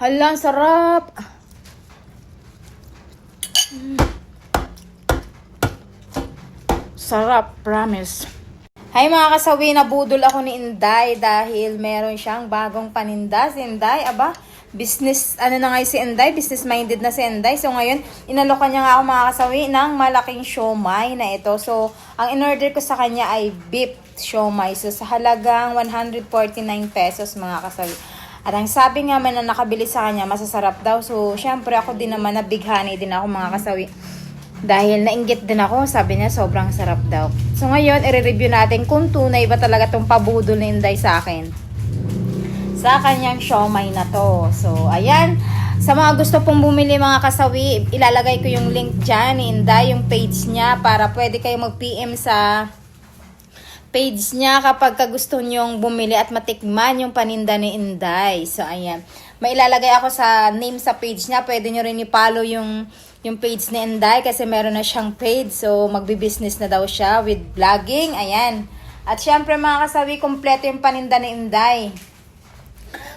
Hala, sarap. Sarap, promise. Hi mga kasawi, nabudol ako ni Inday dahil meron siyang bagong paninda. Si Inday, aba, business, ano na nga si Inday, business minded na si Inday. So ngayon, inalokan niya nga ako mga kasawi ng malaking siomay na ito. So, ang in-order ko sa kanya ay beef siomay. So, sa halagang 149 pesos mga kasawi. At ang sabi nga man na nakabili sa kanya, masasarap daw. So, syempre ako din naman, nabighani din ako mga kasawi. Dahil nainggit din ako, sabi niya sobrang sarap daw. So ngayon, i-review natin kung tunay ba talaga itong pabudol ni Inday sa akin. Sa kanyang siomay na to. So, ayan. Sa mga gusto pong bumili mga kasawi, ilalagay ko yung link dyan Inday, yung page niya, para pwede kayo mag-PM sa page niya kapag ka gusto nyong bumili at matikman yung paninda ni Inday. So, ayan. May ilalagay ako sa name sa page niya. Pwede nyo rin i-follow yung, yung page ni Inday kasi meron na siyang page. So, magbi-business na daw siya with vlogging. Ayan. At syempre mga kasawi, kompleto yung paninda ni Inday.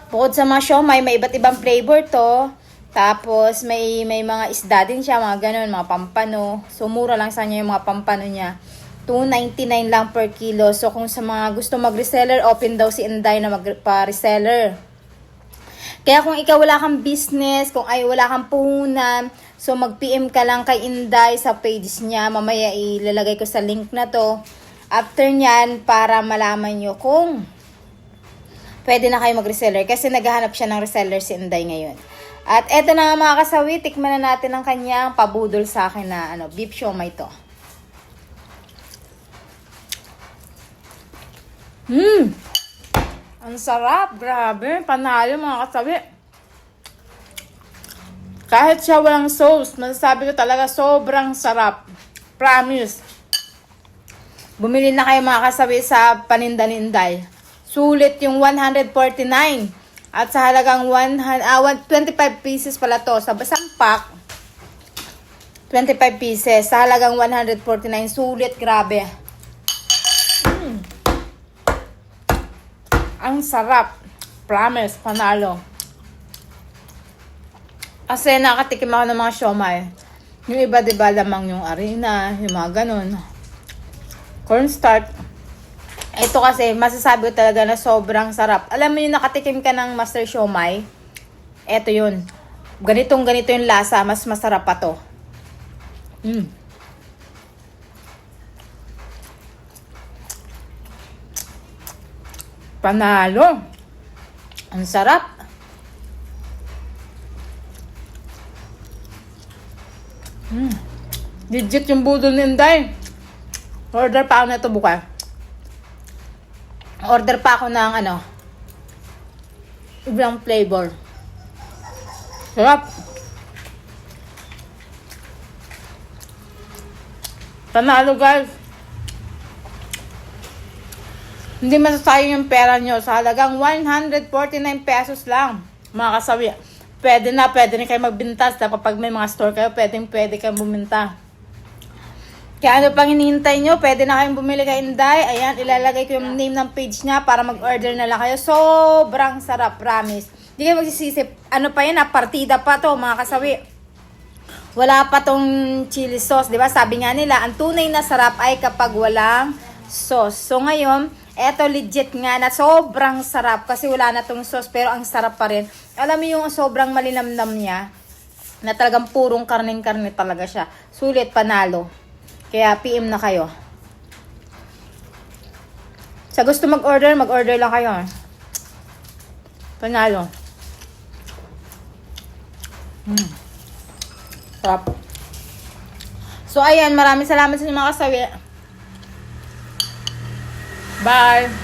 Bukod sa mga siomay, may iba't ibang flavor to. Tapos, may, may mga isda din siya, mga ganun, mga pampano. So, mura lang sa niya yung mga pampano niya. 2.99 lang per kilo. So, kung sa mga gusto mag-reseller, open daw si Inday na mag-reseller. Kaya kung ikaw wala kang business, kung ay wala kang puhunan, so mag-PM ka lang kay Inday sa page niya. Mamaya ilalagay ko sa link na to. After nyan, para malaman nyo kung pwede na kayo mag-reseller. Kasi naghahanap siya ng reseller si Inday ngayon. At eto na mga kasawi, tikman na natin ang kanyang pabudol sa akin na ano, beef siomay to. Hmm! Ang sarap, grabe. Panalo mga kasabi. Kahit siya walang sauce, masasabi ko talaga sobrang sarap. Promise. Bumili na kayo mga kasabi sa paninda ni Inday. Sulit yung 149. At sa halagang 100, ah, 25 pieces pala to. Sa basang pack, 25 pieces. Sa halagang 149. Sulit, grabe. Ang sarap. Promise, panalo. Kasi nakatikim ako ng mga siomay. Yung iba, di ba, lamang yung arena, yung mga ganun. Cornstarch. Ito kasi, masasabi ko talaga na sobrang sarap. Alam mo yung nakatikim ka ng master siomay? Ito yun. Ganitong ganito yung lasa, mas masarap pa to. Mm. Panalo. Ang sarap. Mm. Legit yung budol ni Inday. Order pa ako na ito bukas. Order pa ako ng ano. Ibang flavor. Sarap. Panalo guys. Hindi masasayang yung pera nyo. Sa halagang 149 pesos lang. Mga kasawi. Pwede na, pwede na kayo magbintas. Kapag may mga store kayo, pwede, pwede kayo buminta. Kaya ano pang hinihintay nyo, pwede na kayong bumili kay Inday. Ayan, ilalagay ko yung name ng page niya para mag-order na lang kayo. Sobrang sarap, promise. Hindi kayo magsisisip. Ano pa yan, ah, partida pa to, mga kasawi. Wala pa tong chili sauce, di ba? Sabi nga nila, ang tunay na sarap ay kapag walang sauce. So ngayon, eto legit nga na sobrang sarap kasi wala na tong sauce pero ang sarap pa rin. Alam mo yung sobrang malinamnam niya na talagang purong karning-karne talaga siya. Sulit, panalo. Kaya PM na kayo. Sa gusto mag-order, mag-order lang kayo. Panalo. Mm. Sarap. So, ayan. Maraming salamat sa mga kasawi. Bye!